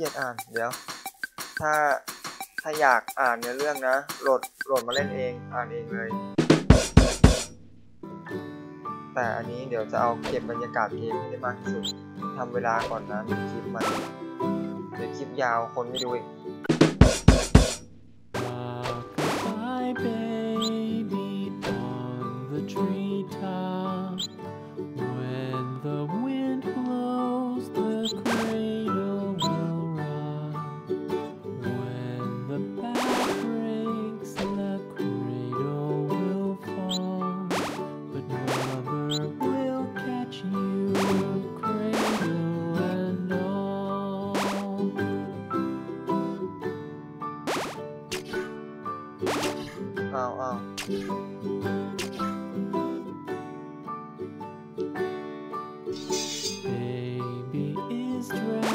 กียจอ่าน เดี๋ยว ถ้าถ้าอยากอ่านเนื้อเรื่องนะ โหลดโหลดมาเล่นเอง อ่านเองเลย แต่อันนี้เดี๋ยวจะเอาเก็บบรรยากาศเกมให้ได้มากที่สุดทำเวลาก่อนนะคลิปมัน เดี๋ยวคลิปยาวคนไม่ดูอีก อ้าวอ้าว Baby is drowsy,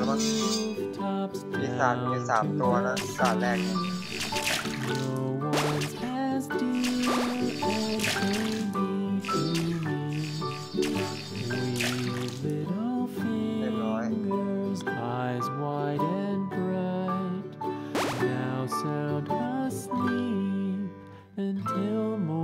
แล้วมั้งปีศาจมีสามตัวนะปีศาจแรกเนี่ย No one's as dear as baby to me. Wee little fingers, eyes wide and bright, now sound asleep until morning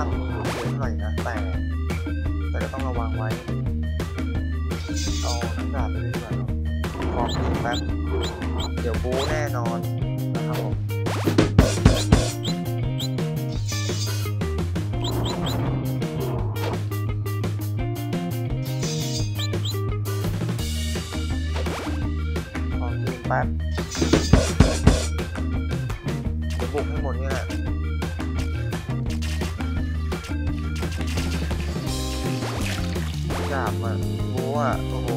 ทำเยอะหน่อยนะแต่ แต่ก็ต้องระวังไว้ เอาน้ำดาบไปด้วยดีกว่าเนอะขอกินแป๊บเดี๋ยวบู๊แน่นอนนะครับผมขอกินแป๊บเดี๋ยวบุกให้หมดนี่แหละ ดาบอะบูอะโอ้โห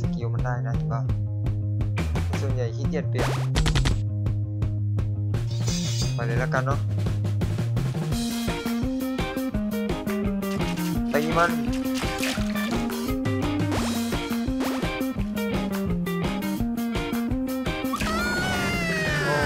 สกิลมันได้นะเห็นปะส่วนใหญ่ขี้เกียจเปลี่ยนไปเลยแล้วกันเนาะตีมันโอ้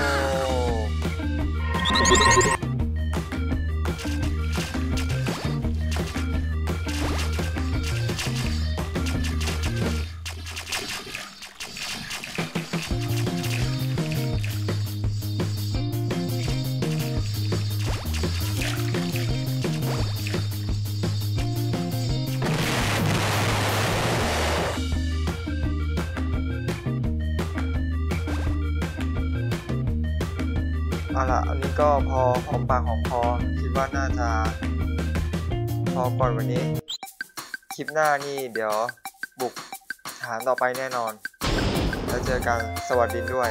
เอาล่ะอันนี้ก็พอหอมปากหอมคอคิดว่าน่าจะ พอก่อนวันนี้ คลิปหน้านี่เดี๋ยวบุกฐานต่อไปแน่นอน แล้วเจอกันสวัสดีด้วย